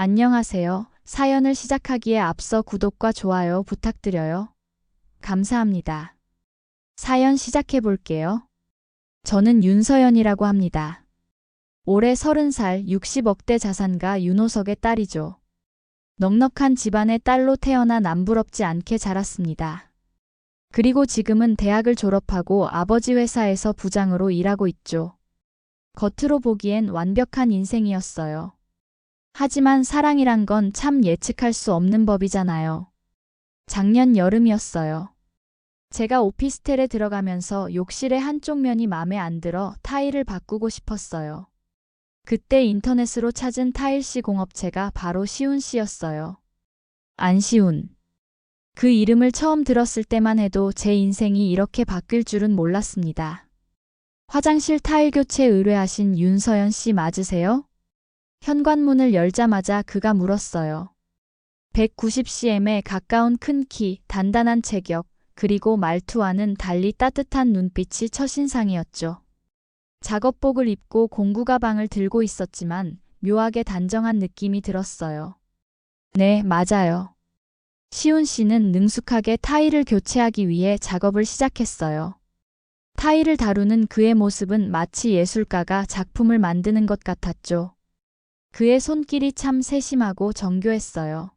안녕하세요. 사연을 시작하기에 앞서 구독과 좋아요 부탁드려요. 감사합니다. 사연 시작해 볼게요. 저는 윤서연이라고 합니다. 올해 30살 60억대 자산가 윤호석의 딸이죠. 넉넉한 집안의 딸로 태어나 남부럽지 않게 자랐습니다. 그리고 지금은 대학을 졸업하고 아버지 회사에서 부장으로 일하고 있죠. 겉으로 보기엔 완벽한 인생이었어요. 하지만 사랑이란 건 참 예측할 수 없는 법이잖아요. 작년 여름이었어요. 제가 오피스텔에 들어가면서 욕실의 한쪽 면이 마음에 안 들어 타일을 바꾸고 싶었어요. 그때 인터넷으로 찾은 타일씨 공업체가 바로 시운 씨였어요. 안시운. 그 이름을 처음 들었을 때만 해도 제 인생이 이렇게 바뀔 줄은 몰랐습니다. 화장실 타일 교체 의뢰하신 윤서연 씨 맞으세요? 현관문을 열자마자 그가 물었어요. 190cm에 가까운 큰 키, 단단한 체격, 그리고 말투와는 달리 따뜻한 눈빛이 첫인상이었죠. 작업복을 입고 공구 가방을 들고 있었지만 묘하게 단정한 느낌이 들었어요. 네, 맞아요. 시훈 씨는 능숙하게 타일을 교체하기 위해 작업을 시작했어요. 타일을 다루는 그의 모습은 마치 예술가가 작품을 만드는 것 같았죠. 그의 손길이 참 세심하고 정교했어요.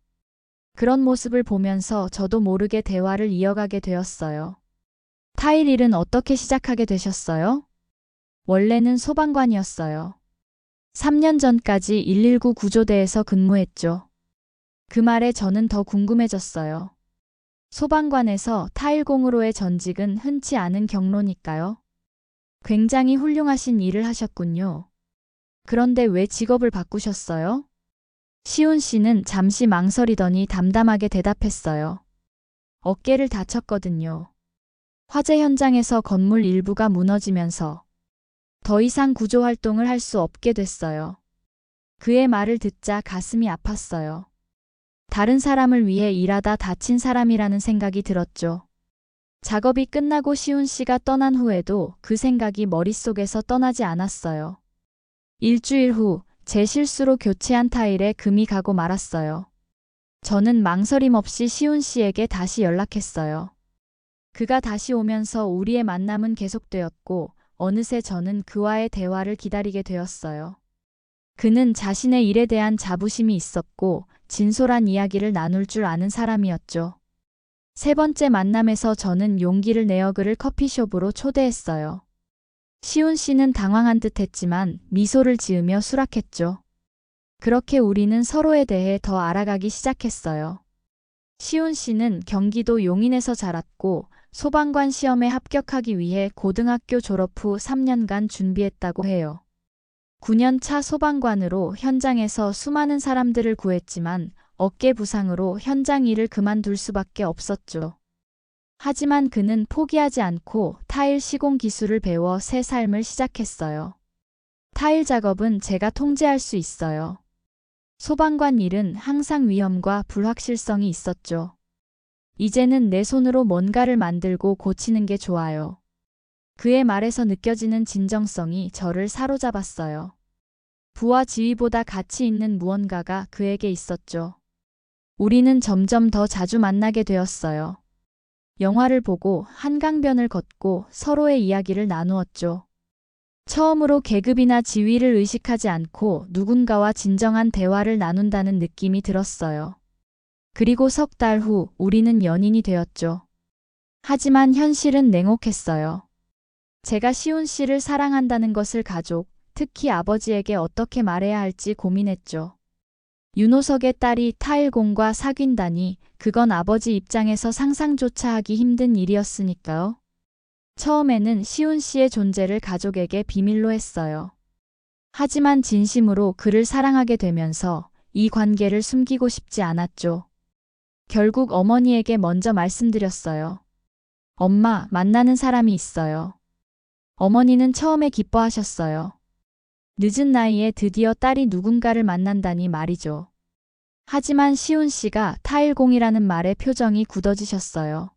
그런 모습을 보면서 저도 모르게 대화를 이어가게 되었어요. 타일 일은 어떻게 시작하게 되셨어요? 원래는 소방관이었어요. 3년 전까지 119 구조대에서 근무했죠. 그 말에 저는 더 궁금해졌어요. 소방관에서 타일공으로의 전직은 흔치 않은 경로니까요. 굉장히 훌륭하신 일을 하셨군요. 그런데 왜 직업을 바꾸셨어요? 시훈 씨는 잠시 망설이더니 담담하게 대답했어요. 어깨를 다쳤거든요. 화재 현장에서 건물 일부가 무너지면서 더 이상 구조 활동을 할 수 없게 됐어요. 그의 말을 듣자 가슴이 아팠어요. 다른 사람을 위해 일하다 다친 사람이라는 생각이 들었죠. 작업이 끝나고 시훈 씨가 떠난 후에도 그 생각이 머릿속에서 떠나지 않았어요. 일주일 후 제 실수로 교체한 타일에 금이 가고 말았어요. 저는 망설임 없이 시훈 씨에게 다시 연락했어요. 그가 다시 오면서 우리의 만남은 계속되었고 어느새 저는 그와의 대화를 기다리게 되었어요. 그는 자신의 일에 대한 자부심이 있었고 진솔한 이야기를 나눌 줄 아는 사람이었죠. 세 번째 만남에서 저는 용기를 내어 그를 커피숍으로 초대했어요. 시훈 씨는 당황한 듯 했지만 미소를 지으며 수락했죠. 그렇게 우리는 서로에 대해 더 알아가기 시작했어요. 시훈 씨는 경기도 용인에서 자랐고 소방관 시험에 합격하기 위해 고등학교 졸업 후 3년간 준비했다고 해요. 9년 차 소방관으로 현장에서 수많은 사람들을 구했지만 어깨 부상으로 현장 일을 그만둘 수밖에 없었죠. 하지만 그는 포기하지 않고 타일 시공 기술을 배워 새 삶을 시작했어요. 타일 작업은 제가 통제할 수 있어요. 소방관 일은 항상 위험과 불확실성이 있었죠. 이제는 내 손으로 뭔가를 만들고 고치는 게 좋아요. 그의 말에서 느껴지는 진정성이 저를 사로잡았어요. 부와 지위보다 가치 있는 무언가가 그에게 있었죠. 우리는 점점 더 자주 만나게 되었어요. 영화를 보고 한강변을 걷고 서로의 이야기를 나누었죠. 처음으로 계급이나 지위를 의식하지 않고 누군가와 진정한 대화를 나눈다는 느낌이 들었어요. 그리고 석 달 후 우리는 연인이 되었죠. 하지만 현실은 냉혹했어요. 제가 시훈 씨를 사랑한다는 것을 가족, 특히 아버지에게 어떻게 말해야 할지 고민했죠. 윤호석의 딸이 타일공과 사귄다니 그건 아버지 입장에서 상상조차 하기 힘든 일이었으니까요. 처음에는 시훈 씨의 존재를 가족에게 비밀로 했어요. 하지만 진심으로 그를 사랑하게 되면서 이 관계를 숨기고 싶지 않았죠. 결국 어머니에게 먼저 말씀드렸어요. 엄마, 만나는 사람이 있어요. 어머니는 처음에 기뻐하셨어요. 늦은 나이에 드디어 딸이 누군가를 만난다니 말이죠. 하지만 시훈 씨가 타일공이라는 말에 표정이 굳어지셨어요.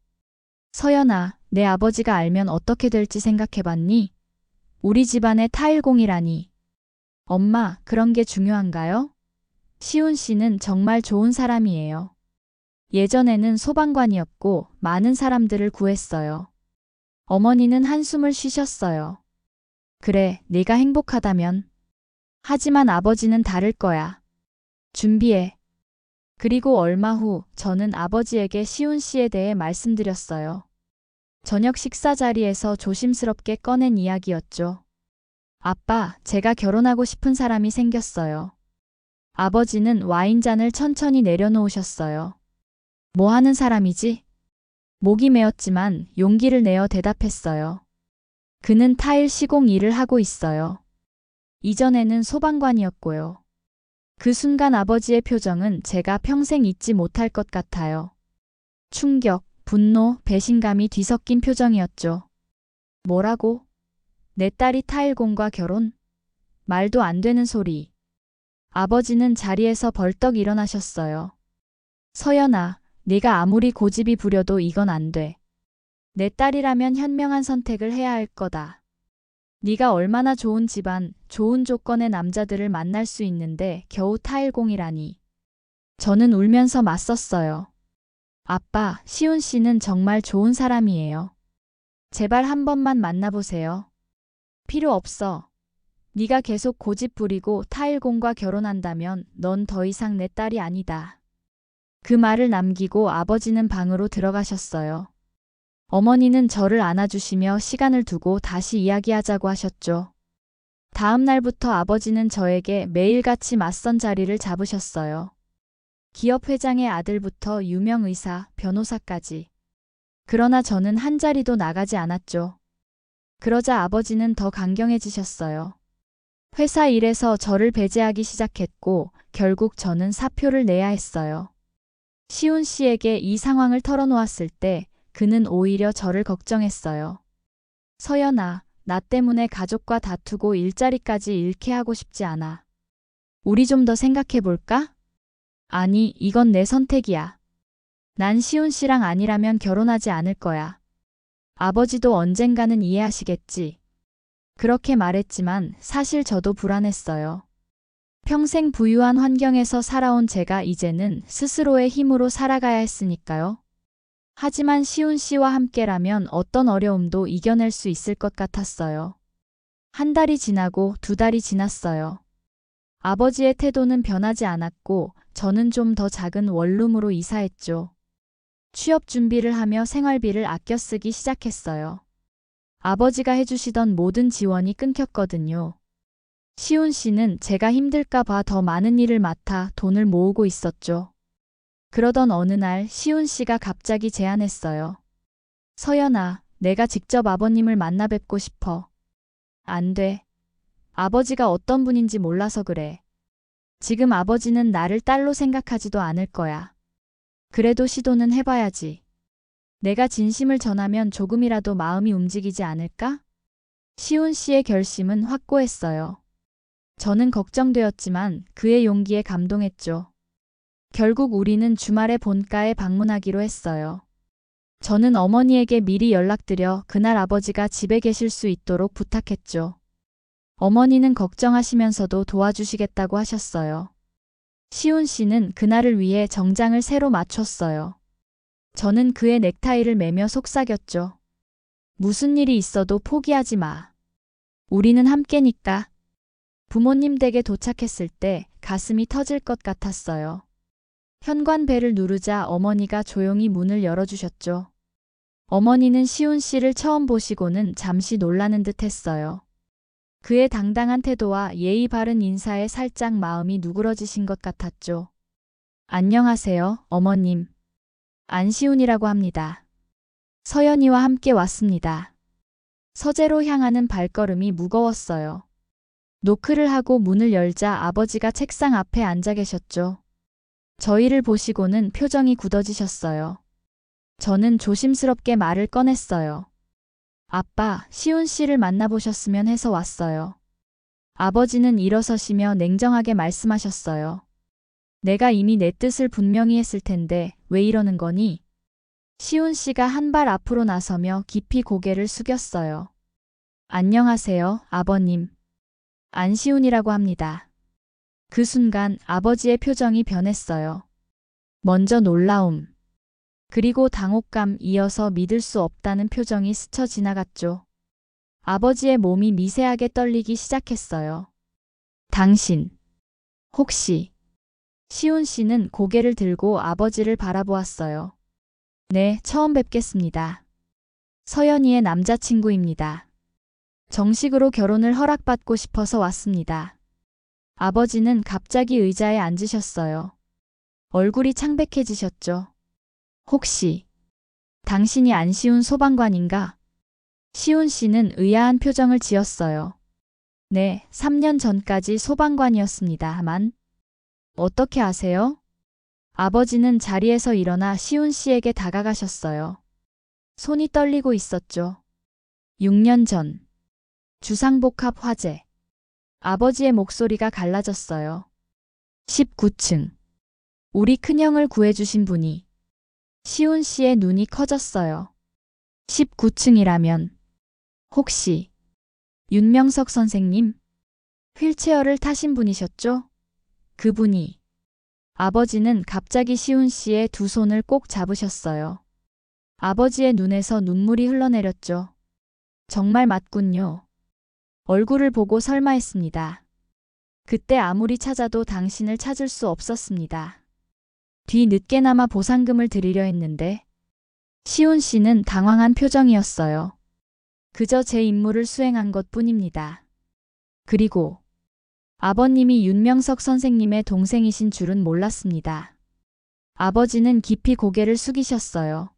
서연아, 내 아버지가 알면 어떻게 될지 생각해봤니? 우리 집안의 타일공이라니. 엄마, 그런 게 중요한가요? 시훈 씨는 정말 좋은 사람이에요. 예전에는 소방관이었고 많은 사람들을 구했어요. 어머니는 한숨을 쉬셨어요. 그래, 네가 행복하다면. 하지만 아버지는 다를 거야. 준비해. 그리고 얼마 후 저는 아버지에게 시훈 씨에 대해 말씀드렸어요. 저녁 식사 자리에서 조심스럽게 꺼낸 이야기였죠. 아빠, 제가 결혼하고 싶은 사람이 생겼어요. 아버지는 와인잔을 천천히 내려놓으셨어요. 뭐 하는 사람이지? 목이 메었지만 용기를 내어 대답했어요. 그는 타일 시공 일을 하고 있어요. 이전에는 소방관이었고요. 그 순간 아버지의 표정은 제가 평생 잊지 못할 것 같아요. 충격, 분노, 배신감이 뒤섞인 표정이었죠. 뭐라고? 내 딸이 타일공과 결혼? 말도 안 되는 소리. 아버지는 자리에서 벌떡 일어나셨어요. 서연아, 네가 아무리 고집이 부려도 이건 안 돼. 내 딸이라면 현명한 선택을 해야 할 거다. 네가 얼마나 좋은 집안, 좋은 조건의 남자들을 만날 수 있는데 겨우 타일공이라니. 저는 울면서 맞섰어요. 아빠, 시훈 씨는 정말 좋은 사람이에요. 제발 한 번만 만나보세요. 필요 없어. 네가 계속 고집 부리고 타일공과 결혼한다면 넌 더 이상 내 딸이 아니다. 그 말을 남기고 아버지는 방으로 들어가셨어요. 어머니는 저를 안아주시며 시간을 두고 다시 이야기하자고 하셨죠. 다음 날부터 아버지는 저에게 매일같이 맞선 자리를 잡으셨어요. 기업 회장의 아들부터 유명 의사, 변호사까지. 그러나 저는 한 자리도 나가지 않았죠. 그러자 아버지는 더 강경해지셨어요. 회사 일에서 저를 배제하기 시작했고 결국 저는 사표를 내야 했어요. 시훈 씨에게 이 상황을 털어놓았을 때 그는 오히려 저를 걱정했어요. 서연아, 나 때문에 가족과 다투고 일자리까지 잃게 하고 싶지 않아. 우리 좀 더 생각해 볼까? 아니, 이건 내 선택이야. 난 시훈 씨랑 아니라면 결혼하지 않을 거야. 아버지도 언젠가는 이해하시겠지. 그렇게 말했지만 사실 저도 불안했어요. 평생 부유한 환경에서 살아온 제가 이제는 스스로의 힘으로 살아가야 했으니까요. 하지만 시훈 씨와 함께라면 어떤 어려움도 이겨낼 수 있을 것 같았어요. 한 달이 지나고 두 달이 지났어요. 아버지의 태도는 변하지 않았고 저는 좀 더 작은 원룸으로 이사했죠. 취업 준비를 하며 생활비를 아껴 쓰기 시작했어요. 아버지가 해주시던 모든 지원이 끊겼거든요. 시훈 씨는 제가 힘들까 봐 더 많은 일을 맡아 돈을 모으고 있었죠. 그러던 어느 날 시훈 씨가 갑자기 제안했어요. 서연아, 내가 직접 아버님을 만나 뵙고 싶어. 안 돼. 아버지가 어떤 분인지 몰라서 그래. 지금 아버지는 나를 딸로 생각하지도 않을 거야. 그래도 시도는 해봐야지. 내가 진심을 전하면 조금이라도 마음이 움직이지 않을까? 시훈 씨의 결심은 확고했어요. 저는 걱정되었지만 그의 용기에 감동했죠. 결국 우리는 주말에 본가에 방문하기로 했어요. 저는 어머니에게 미리 연락드려 그날 아버지가 집에 계실 수 있도록 부탁했죠. 어머니는 걱정하시면서도 도와주시겠다고 하셨어요. 시훈 씨는 그날을 위해 정장을 새로 맞췄어요. 저는 그의 넥타이를 매며 속삭였죠. 무슨 일이 있어도 포기하지 마. 우리는 함께니까. 부모님 댁에 도착했을 때 가슴이 터질 것 같았어요. 현관벨을 누르자 어머니가 조용히 문을 열어주셨죠. 어머니는 시훈 씨를 처음 보시고는 잠시 놀라는 듯 했어요. 그의 당당한 태도와 예의 바른 인사에 살짝 마음이 누그러지신 것 같았죠. 안녕하세요, 어머님. 안시훈이라고 합니다. 서연이와 함께 왔습니다. 서재로 향하는 발걸음이 무거웠어요. 노크를 하고 문을 열자 아버지가 책상 앞에 앉아 계셨죠. 저희를 보시고는 표정이 굳어지셨어요. 저는 조심스럽게 말을 꺼냈어요. 아빠, 시훈 씨를 만나보셨으면 해서 왔어요. 아버지는 일어서시며 냉정하게 말씀하셨어요. 내가 이미 내 뜻을 분명히 했을 텐데 왜 이러는 거니? 시훈 씨가 한 발 앞으로 나서며 깊이 고개를 숙였어요. 안녕하세요, 아버님. 안시훈이라고 합니다. 그 순간 아버지의 표정이 변했어요. 먼저 놀라움. 그리고 당혹감 이어서 믿을 수 없다는 표정이 스쳐 지나갔죠. 아버지의 몸이 미세하게 떨리기 시작했어요. 당신. 혹시. 시온 씨는 고개를 들고 아버지를 바라보았어요. 네, 처음 뵙겠습니다. 서연이의 남자친구입니다. 정식으로 결혼을 허락받고 싶어서 왔습니다. 아버지는 갑자기 의자에 앉으셨어요. 얼굴이 창백해지셨죠. 혹시 당신이 안시운 소방관인가? 시온 씨는 의아한 표정을 지었어요. 네, 3년 전까지 소방관이었습니다만 어떻게 아세요? 아버지는 자리에서 일어나 시온 씨에게 다가가셨어요. 손이 떨리고 있었죠. 6년 전 주상복합 화재 아버지의 목소리가 갈라졌어요. 19층 우리 큰형을 구해주신 분이 시온 씨의 눈이 커졌어요. 19층이라면 혹시 윤명석 선생님 휠체어를 타신 분이셨죠? 그분이 아버지는 갑자기 시운 씨의 두 손을 꼭 잡으셨어요. 아버지의 눈에서 눈물이 흘러내렸죠. 정말 맞군요. 얼굴을 보고 설마 했습니다. 그때 아무리 찾아도 당신을 찾을 수 없었습니다. 뒤 늦게나마 보상금을 드리려 했는데 시온 씨는 당황한 표정이었어요. 그저 제 임무를 수행한 것 뿐입니다. 그리고 아버님이 윤명석 선생님의 동생이신 줄은 몰랐습니다. 아버지는 깊이 고개를 숙이셨어요.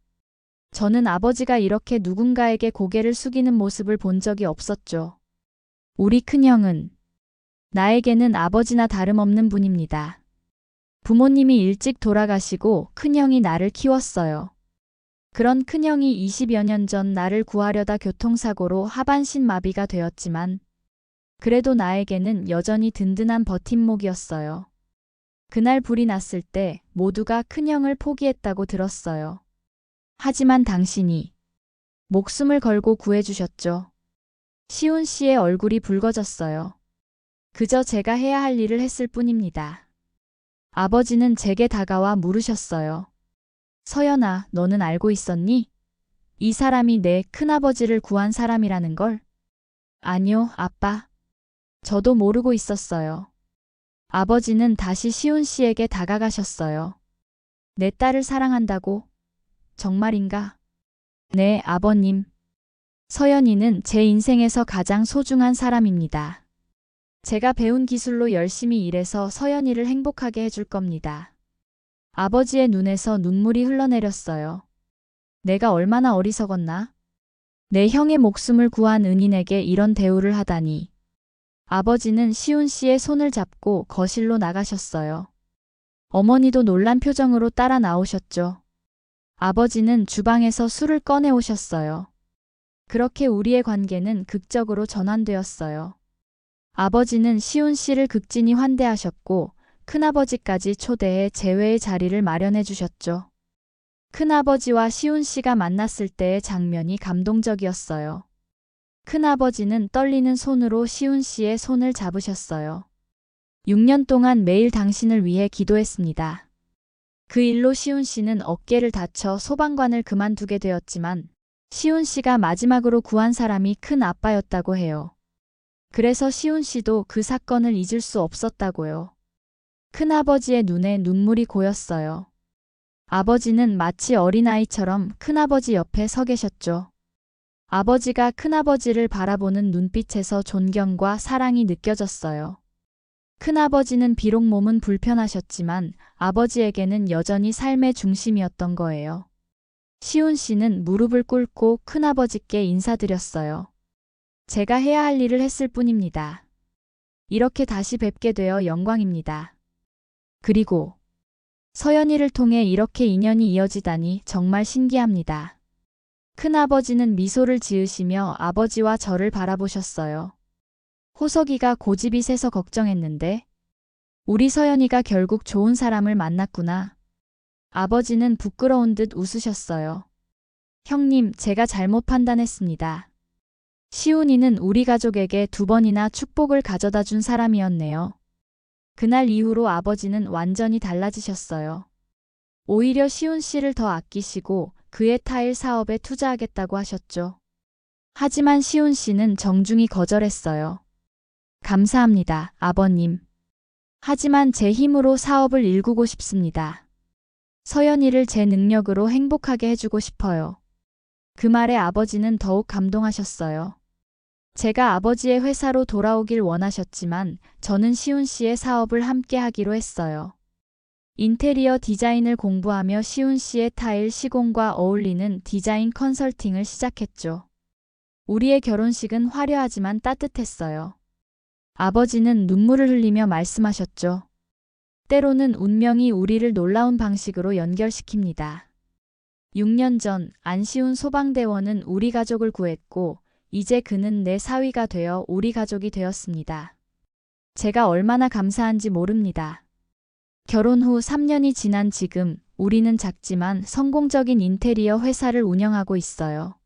저는 아버지가 이렇게 누군가에게 고개를 숙이는 모습을 본 적이 없었죠. 우리 큰형은 나에게는 아버지나 다름없는 분입니다. 부모님이 일찍 돌아가시고 큰형이 나를 키웠어요. 그런 큰형이 20여 년 전 나를 구하려다 교통사고로 하반신 마비가 되었지만 그래도 나에게는 여전히 든든한 버팀목이었어요. 그날 불이 났을 때 모두가 큰형을 포기했다고 들었어요. 하지만 당신이 목숨을 걸고 구해주셨죠. 시온 씨의 얼굴이 붉어졌어요. 그저 제가 해야 할 일을 했을 뿐입니다. 아버지는 제게 다가와 물으셨어요. 서연아, 너는 알고 있었니? 이 사람이 내 큰아버지를 구한 사람이라는 걸? 아니요, 아빠. 저도 모르고 있었어요. 아버지는 다시 시온 씨에게 다가가셨어요. 내 딸을 사랑한다고? 정말인가? 네, 아버님. 서연이는 제 인생에서 가장 소중한 사람입니다. 제가 배운 기술로 열심히 일해서 서연이를 행복하게 해줄 겁니다. 아버지의 눈에서 눈물이 흘러내렸어요. 내가 얼마나 어리석었나? 내 형의 목숨을 구한 은인에게 이런 대우를 하다니. 아버지는 시운 씨의 손을 잡고 거실로 나가셨어요. 어머니도 놀란 표정으로 따라 나오셨죠. 아버지는 주방에서 술을 꺼내 오셨어요. 그렇게 우리의 관계는 극적으로 전환되었어요. 아버지는 시운 씨를 극진히 환대하셨고 큰아버지까지 초대해 재회의 자리를 마련해 주셨죠. 큰아버지와 시운 씨가 만났을 때의 장면이 감동적이었어요. 큰아버지는 떨리는 손으로 시운 씨의 손을 잡으셨어요. 6년 동안 매일 당신을 위해 기도했습니다. 그 일로 시운 씨는 어깨를 다쳐 소방관을 그만두게 되었지만 시운 씨가 마지막으로 구한 사람이 큰 아빠였다고 해요. 그래서 시운 씨도 그 사건을 잊을 수 없었다고요. 큰아버지의 눈에 눈물이 고였어요. 아버지는 마치 어린아이처럼 큰아버지 옆에 서 계셨죠. 아버지가 큰아버지를 바라보는 눈빛에서 존경과 사랑이 느껴졌어요. 큰아버지는 비록 몸은 불편하셨지만 아버지에게는 여전히 삶의 중심이었던 거예요. 시온 씨는 무릎을 꿇고 큰아버지께 인사드렸어요. 제가 해야 할 일을 했을 뿐입니다. 이렇게 다시 뵙게 되어 영광입니다. 그리고 서연이를 통해 이렇게 인연이 이어지다니 정말 신기합니다. 큰아버지는 미소를 지으시며 아버지와 저를 바라보셨어요. 호석이가 고집이 세서 걱정했는데 우리 서연이가 결국 좋은 사람을 만났구나. 아버지는 부끄러운 듯 웃으셨어요. 형님, 제가 잘못 판단했습니다. 시훈이는 우리 가족에게 두 번이나 축복을 가져다 준 사람이었네요. 그날 이후로 아버지는 완전히 달라지셨어요. 오히려 시훈 씨를 더 아끼시고 그의 타일 사업에 투자하겠다고 하셨죠. 하지만 시훈 씨는 정중히 거절했어요. 감사합니다, 아버님. 하지만 제 힘으로 사업을 일구고 싶습니다. 서연이를 제 능력으로 행복하게 해주고 싶어요. 그 말에 아버지는 더욱 감동하셨어요. 제가 아버지의 회사로 돌아오길 원하셨지만 저는 시훈 씨의 사업을 함께 하기로 했어요. 인테리어 디자인을 공부하며 시훈 씨의 타일 시공과 어울리는 디자인 컨설팅을 시작했죠. 우리의 결혼식은 화려하지만 따뜻했어요. 아버지는 눈물을 흘리며 말씀하셨죠. 때로는 운명이 우리를 놀라운 방식으로 연결시킵니다. 6년 전 안시훈 소방대원은 우리 가족을 구했고 이제 그는 내 사위가 되어 우리 가족이 되었습니다. 제가 얼마나 감사한지 모릅니다. 결혼 후 3년이 지난 지금 우리는 작지만 성공적인 인테리어 회사를 운영하고 있어요.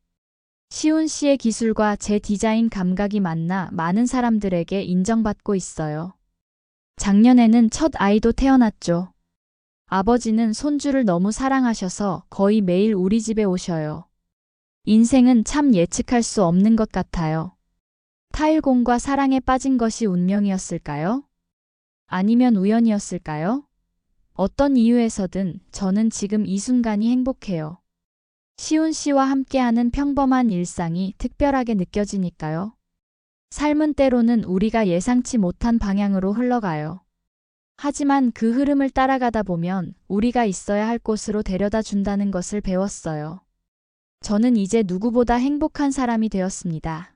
시훈 씨의 기술과 제 디자인 감각이 만나 많은 사람들에게 인정받고 있어요. 작년에는 첫 아이도 태어났죠. 아버지는 손주를 너무 사랑하셔서 거의 매일 우리 집에 오셔요. 인생은 참 예측할 수 없는 것 같아요. 타일공과 사랑에 빠진 것이 운명이었을까요? 아니면 우연이었을까요? 어떤 이유에서든 저는 지금 이 순간이 행복해요. 시훈 씨와 함께하는 평범한 일상이 특별하게 느껴지니까요. 삶은 때로는 우리가 예상치 못한 방향으로 흘러가요. 하지만 그 흐름을 따라가다 보면 우리가 있어야 할 곳으로 데려다 준다는 것을 배웠어요. 저는 이제 누구보다 행복한 사람이 되었습니다.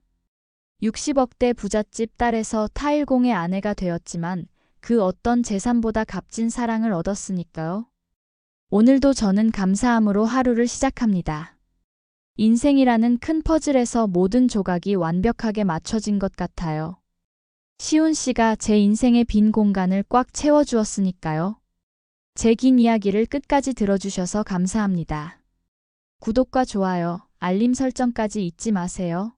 60억대 부잣집 딸에서 타일공의 아내가 되었지만 그 어떤 재산보다 값진 사랑을 얻었으니까요. 오늘도 저는 감사함으로 하루를 시작합니다. 인생이라는 큰 퍼즐에서 모든 조각이 완벽하게 맞춰진 것 같아요. 시훈 씨가 제 인생의 빈 공간을 꽉 채워주었으니까요. 제 긴 이야기를 끝까지 들어주셔서 감사합니다. 구독과 좋아요, 알림 설정까지 잊지 마세요.